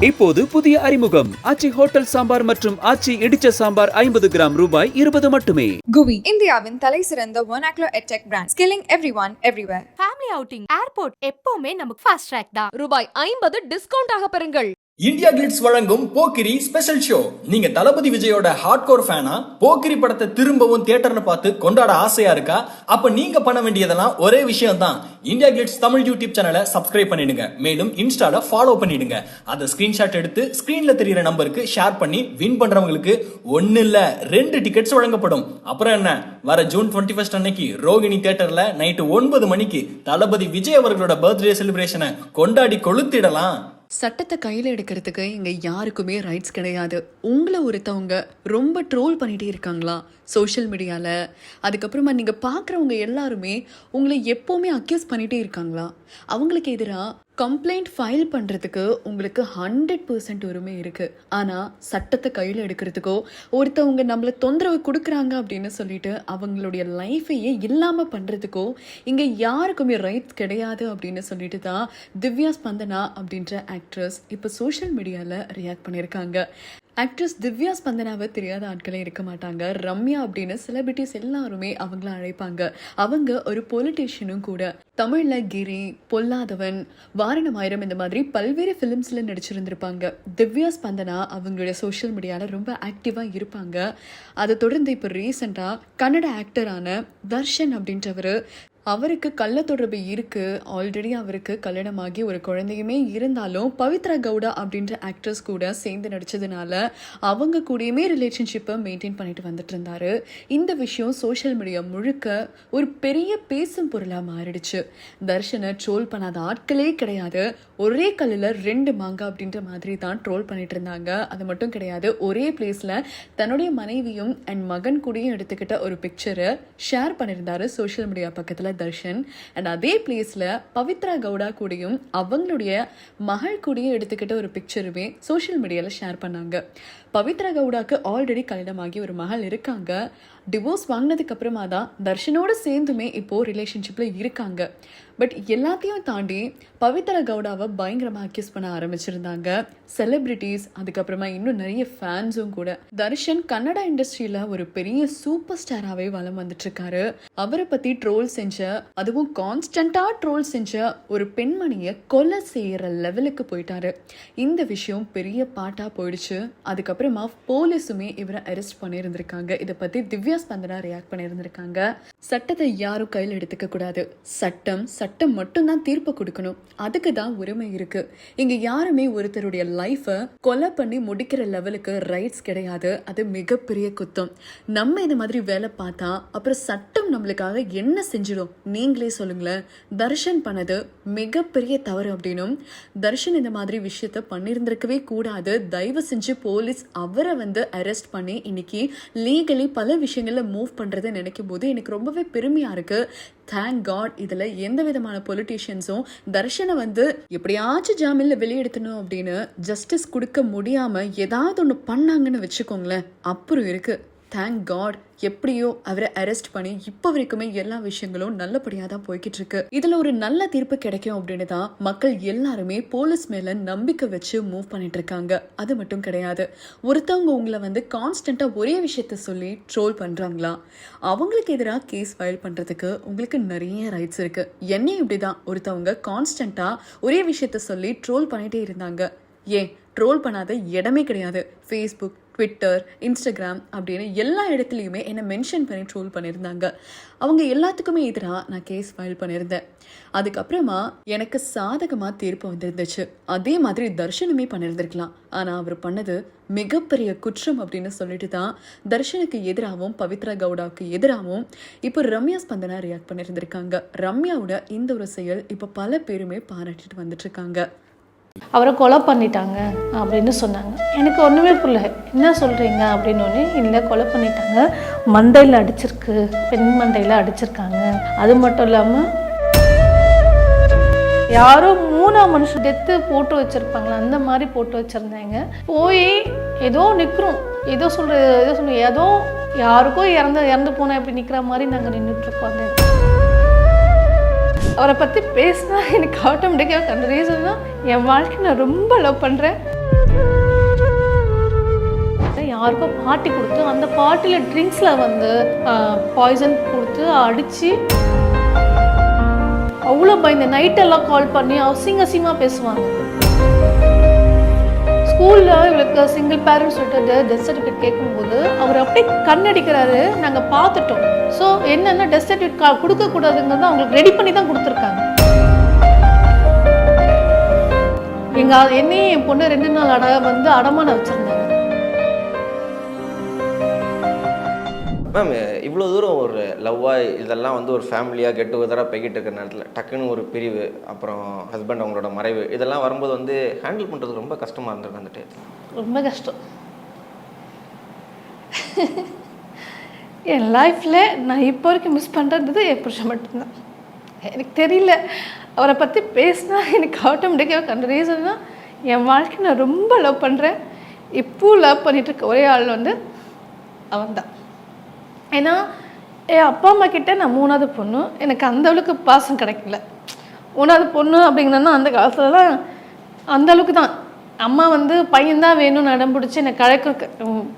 இப்போது புதிய அறிமுகம். ஆச்சி ஹோட்டல் சாம்பார் மற்றும் ஆச்சி இடிச்ச சாம்பார் ஐம்பது கிராம் ரூபாய் இருபது மட்டுமே. குவி இந்தியாவின் தலை சிறந்த vernacular edtech brand skilling everyone everywhere. Family outing airport எப்பவுமே நமக்கு ஃபாஸ்ட் ட்ராக் தான். ரூபாய் ஐம்பது டிஸ்கவுண்ட் ஆக பெறுங்கள். இந்தியா கிளிட்ஸ் வழங்கும் போக்கிரி ஸ்பெஷல் ஷோ. நீங்க தளபதி விஜயோட ஹார்ட்கோர் ஃபேனா போக்கிரி படத்தை திரும்பவும் தியேட்டர்னு பார்த்து கொண்டாட ஆசையா இருக்கா? அப்ப நீங்க பண்ண வேண்டியதெல்லாம் ஒரே விஷயம் தான் இந்தியா கிளிட்ஸ் தமிழ் யூடியூப் சேனலை சப்ஸ்கிரைப் பண்ணிடுங்க. மேலும் இன்ஸ்டால ஃபாலோ பண்ணிடுங்க. அதை ஸ்கிரீன்ஷாட் எடுத்து ஸ்கிரீன்ல தெரியிற நம்பருக்கு ஷேர் பண்ணி வின் பண்றவங்களுக்கு ஒன்னு இல்ல ரெண்டு டிக்கெட்ஸ் வழங்கப்படும். அப்புறம் என்ன? வர ஜூன் டுவெண்ட்டி ஃபர்ஸ்ட் அன்னைக்கு ரோகிணி தியேட்டர்ல நைட்டு ஒன்பது மணிக்கு தளபதி விஜய் அவர்களோட பர்த்டே செலிப்ரேஷனை கொண்டாடி கொளுத்திடலாம். சட்டத்தை கையில் எடுக்கிறதுக்கு இங்கே யாருக்குமே ரைட்ஸ் கிடையாது. உங்களை ஒருத்தவங்க ரொம்ப ட்ரோல் பண்ணிகிட்டே இருக்காங்களா சோஷியல் மீடியாவில் அதுக்கப்புறமா நீங்கள் பார்க்குறவங்க எல்லாருமே உங்களை எப்போவுமே அக்யூஸ் பண்ணிகிட்டே இருக்காங்களா? அவங்களுக்கு எதிராக கம்ப்ளைண்ட் ஃபைல் பண்ணுறதுக்கு உங்களுக்கு ஹண்ட்ரட் பர்சன்ட் உரிமை இருக்குது ஆனால் சட்டத்தை கையில் எடுக்கிறதுக்கோ ஒருத்தவங்க நம்மளை தொந்தரவு கொடுக்குறாங்க அப்படின்னு சொல்லிட்டு அவங்களுடைய லைஃபையே இல்லாமல் பண்ணுறதுக்கோ இங்கே யாருக்குமே ரைட்ஸ் கிடையாது அப்படின்னு சொல்லிட்டு தான் திவ்யா ஸ்பந்தனா அப்படின்ற ஆக்ட்ரஸ் இப்போ சோஷியல் மீடியாவில் ரியாக்ட் பண்ணியிருக்காங்க. ஆக்ட்ரஸ் திவ்யா ஸ்பந்தனாவை தெரியாத ஆட்களே இருக்க மாட்டாங்க. ரம்யா அப்படின்னு செலிபிரிட்டிஸ் எல்லாருமே அவங்கள அழைப்பாங்க. அவங்க ஒரு பொலிட்டீஷியனும் கூட. தமிழில் கிரி பொல்லாதவன் வாரணமாயிரம் இந்த மாதிரி பல்வேறு ஃபிலிம்ஸில் நடிச்சிருந்திருப்பாங்க. திவ்யா ஸ்பந்தனா அவங்களுடைய சோஷியல் மீடியாவில் ரொம்ப ஆக்டிவாக இருப்பாங்க. அதை தொடர்ந்து இப்போ ரீசெண்டாக கன்னட ஆக்டரான தர்ஷன் அப்படின்றவர் அவருக்கு கள்ள தொடர்பு இருக்கு. ஆல்ரெடி அவருக்கு கல்யாணமாகி ஒரு குழந்தையுமே இருந்தாலும் பவித்ரா கவுடா அப்படின்ற ஆக்ட்ரஸ் கூட சேர்ந்து நடிச்சதுனால அவங்க கூடயுமே ரிலேஷன்ஷிப்பை மெயின்டைன் பண்ணிட்டு வந்துட்டு இருந்தாரு. இந்த விஷயம் சோஷியல் மீடியா முழுக்க ஒரு பெரிய பேசும் பொருளாக மாறிடுச்சு. தர்ஷனை ட்ரோல் பண்ணாத ஆட்களே கிடையாது. ஒரே கல்லில் ரெண்டு மாங்கா அப்படின்ற மாதிரி தான் ட்ரோல் பண்ணிட்டு இருந்தாங்க. அது மட்டும் கிடையாது ஒரே பிளேஸில் தன்னுடைய மனைவியும் அண்ட் மகன் கூடயும் எடுத்துக்கிட்ட ஒரு பிக்சரை ஷேர் பண்ணியிருந்தாரு சோஷியல் மீடியா பக்கத்தில். தர்ஷன். அண்ட் அதே பிளேஸில் பவித்ரா கவுடா கூடயும் அவங்களுடைய மகள் கூடயும் எடுத்துக்கிட்ட ஒரு பிக்சருமே சோஷியல் மீடியாவில் ஷேர் பண்ணாங்க. பவித்ரா கவுடாக்கு ஆல்ரெடி கல்யாணமாகி ஒரு மகள் இருக்காங்க. டிவோர்ஸ் வாங்கினதுக்கு அப்புறமா தான் தர்ஷனோட சேர்ந்துமே இப்போ ரிலேஷன்ஷிப்பில் இருக்காங்க. பட் எல்லாத்தையும் தாண்டி பவித்ரா கவுடாவை பயங்கரமாக அக்யூஸ் பண்ண ஆரம்பிச்சிருந்தாங்க. செலிப்ரிட்டிஸ் அதுக்கப்புறமா இன்னும் நிறைய ஃபேன்ஸும் கூட. தர்ஷன் கன்னடா இண்டஸ்ட்ரியில் ஒரு பெரிய சூப்பர் ஸ்டாராகவே வலம் வந்துட்டுருக்காரு. அவரை பற்றி ட்ரோல் செஞ்ச அதுவும் கான்ஸ்டண்ட்டாக ட்ரோல் செஞ்ச ஒரு பெண்மணியை கொலை செய்கிற லெவலுக்கு போயிட்டாரு. இந்த விஷயம் பெரிய பாட்டாக போயிடுச்சு. அதுக்கப்புறம் போலீஸுமே இவரை அரெஸ்ட் பண்ணியிருந்திருக்காங்க. இதை பற்றி திவ்யா ஸ்பந்தனா ரியாக்ட் பண்ணியிருந்திருக்காங்க. சட்டத்தை யாரும் கையில் எடுத்துக்க கூடாது. சட்டம் சட்டம் மட்டும்தான் தீர்ப்பு கொடுக்கணும். அதுக்கு தான் உரிமை இருக்கு. இங்க யாருமே ஒருத்தருடைய லைஃபை கொலை பண்ணி முடிக்கிற லெவலுக்கு ரைட்ஸ் கிடையாது. அது மிகப்பெரிய குத்தம். நம்ம இந்த மாதிரி வேலை பார்த்தா அப்புறம் சட்டம் நம்மளுக்காக என்ன செஞ்சிடும்? நீங்களே சொல்லுங்களேன். தர்ஷன் பண்ணது மிகப்பெரிய தவறு அப்படின்னும் தர்ஷன் இந்த மாதிரி விஷயத்த பண்ணியிருந்திருக்கவே கூடாது. தயவு செஞ்சு போலீஸ் அவரை வந்து அரெஸ்ட் பண்ணி இன்னைக்கு லீகலி பல விஷயங்களில் மூவ் பண்ணுறதை நினைக்கும் போது எனக்கு ரொம்பவே பெருமையாக இருக்குது தேங்க் காட் இதில் எந்த விதமான பொலிட்டீஷியன்ஸும் தர்ஷனை வந்து எப்படியாச்சும் ஜாமீனில் வெளியெடுத்தணும் அப்படின்னு ஜஸ்டிஸ் கொடுக்க முடியாமல் ஏதாவது ஒன்று பண்ணாங்கன்னு வச்சுக்கோங்களேன். அப்புறம் இருக்குது தேங்க் காட் எப்படியோ அவரை அரெஸ்ட் பண்ணி இப்போ வரைக்குமே எல்லா விஷயங்களும் நல்லபடியாக தான் போய்கிட்டு இருக்கு இதில் ஒரு நல்ல தீர்ப்பு கிடைக்கும் அப்படின்னு தான் மக்கள் எல்லாருமே போலீஸ் மேல நம்பிக்கை வச்சு மூவ் பண்ணிட்டு இருக்காங்க அது மட்டும் கிடையாது. ஒருத்தவங்க உங்களை வந்து கான்ஸ்டண்டாக ஒரே விஷயத்த சொல்லி ட்ரோல் பண்ணுறாங்களா அவங்களுக்கு எதிராக கேஸ் ஃபைல் பண்ணுறதுக்கு உங்களுக்கு நிறைய ரைட்ஸ் இருக்கு. என்னையும் இப்படி தான் ஒருத்தவங்க கான்ஸ்டண்டாக ஒரே விஷயத்த சொல்லி ட்ரோல் பண்ணிட்டே இருந்தாங்க. ஏன்? ட்ரோல் பண்ணாத இடமே கிடையாது. ஃபேஸ்புக் ட்விட்டர் இன்ஸ்டாகிராம் அப்படின்னு எல்லா இடத்துலையுமே என்னை மென்ஷன் பண்ணி ட்ரோல் பண்ணியிருந்தாங்க. அவங்க எல்லாத்துக்குமே எதிராக நான் கேஸ் ஃபைல் பண்ணியிருந்தேன். அதுக்கப்புறமா எனக்கு சாதகமாக தீர்ப்பு வந்துருந்துச்சு. அதே மாதிரி தர்ஷனுமே பண்ணியிருந்திருக்கலாம். ஆனால் அவர் பண்ணது மிகப்பெரிய குற்றம் அப்படின்னு சொல்லிட்டு தான் தர்ஷனுக்கு எதிராகவும் பவித்ரா கவுடாவுக்கு எதிராகவும் இப்போ ரம்யா ஸ்பந்தனா ரியாக்ட் பண்ணியிருந்திருக்காங்க. ரம்யாவோட இந்த ஒரு செயல் இப்போ பல பேருமே பாராட்டிட்டு வந்துட்டு இருக்காங்க. அவரை கொலை பண்ணிட்டாங்க அப்படின்னு சொன்னாங்க. எனக்கு ஒன்றுமே புரியல. என்ன சொல்கிறீங்க அப்படின்னு ஒன்று இல்லை கொலை பண்ணிட்டாங்க. மண்டையில் அடிச்சிருக்கு. பெண் மண்டையில் அடிச்சிருக்காங்க. அது மட்டும் இல்லாமல் யாரோ மூணாம் மனுஷன் டெத்து போட்டு வச்சுருப்பாங்களே? அந்த மாதிரி போட்டு வச்சுருந்தாங்க. போய் ஏதோ நிற்கிறோம் ஏதோ சொல்கிற ஏதோ சொல்ல ஏதோ யாருக்கோ இறந்து இறந்து போனேன் அப்படி நிற்கிற மாதிரி நாங்கள் நின்றுட்டுருக்கோம் அந்த அவரை பற்றி பேசினா எனக்கு ஆட்டோமேட்டிக்காக அந்த ரீசன் தான் என் வாழ்க்கை நான் ரொம்ப லவ் பண்ணுறேன் யாருக்கோ பாட்டி கொடுத்து அந்த பாட்டியில் ட்ரிங்க்ஸில் வந்து பாய்சன் கொடுத்து அடித்து அவ்வளோ பயந்து நைட்டெல்லாம் கால் பண்ணி அசிங்க அசிங்கமாக பேசுவாங்க. ஸ்கூலில் இவளுக்கு சிங்கிள் பேரண்ட்ஸ் சொல்லிட்டு டெத் சர்டிஃபிகேட் கேட்கும்போது அவர் அப்படியே கண்ணடிக்கிறாரு. நாங்கள் பார்த்துட்டோம். ஸோ என்னென்னா டெத் சர்டிஃபிகேட் கொடுக்கக்கூடாதுங்கிறது அவங்களுக்கு ரெடி பண்ணி தான் கொடுத்துருக்காங்க எங்கள் என்னையும் என் பொண்ணு ரெண்டு நாள் அட வந்து அடமான வச்சுருந்தாங்க மேம் இவ்வளோ தூரம் ஒரு லவ்வாக இதெல்லாம் வந்து ஒரு ஃபேமிலியாக கெட் டுகெதராக போய்கிட்டு இருக்கிற நேரத்தில் டக்குன்னு ஒரு பிரிவு அப்புறம் ஹஸ்பண்ட் அவங்களோட மறைவு இதெல்லாம் வரும்போது வந்து ஹேண்டில் பண்ணுறது ரொம்ப கஷ்டமாக இருந்திருக்கு அந்த டயத்தில் ரொம்ப கஷ்டம். என் லைஃப்பில் நான் இப்போ வரைக்கும் மிஸ் பண்ணுறது என் புருஷன் மட்டும்தான். எனக்கு தெரியல. அவரை பற்றி பேசினா எனக்கு ஆட்டோமேட்டிக்காக அந்த ரீசன்னா என் வாழ்க்கை நான் ரொம்ப லவ் பண்ணுறேன் இப்போ லவ் பண்ணிகிட்டு இருக்க ஒரே ஆள் வந்து அவன்தான். ஏன்னா என் அப்பா அம்மா கிட்ட நான் மூணாவது பொண்ணு எனக்கு அந்த அளவுக்கு பாசம் கிடைக்கல. மூணாவது பொண்ணு அப்படிங்கன்னா அந்த காலத்துலலாம் அந்த அளவுக்கு தான். அம்மா வந்து பையன்தான் வேணும்னு அடம் பிடிச்சி என்னை கலைக்க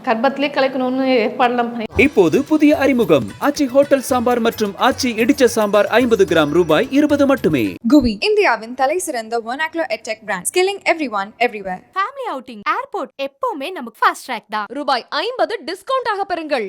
கர்ப்பத்திலே கலைக்கணும்னு ஏற்பாடெல்லாம் பண்ணி இப்போது புதிய அறிமுகம். ஆச்சி ஹோட்டல் சாம்பார் மற்றும் ஆச்சி இடிச்ச சாம்பார் ஐம்பது கிராம் ரூபாய் இருபது மட்டுமே. GUI இந்தியாவின் தலை சிறந்த vernacular edtech brand skilling everyone everywhere. Family outing airport எப்பவுமே நமக்கு ஃபாஸ்ட் ட்ராக் தான். ரூபாய் ஐம்பது டிஸ்கவுண்ட் ஆக பெறுங்கள்.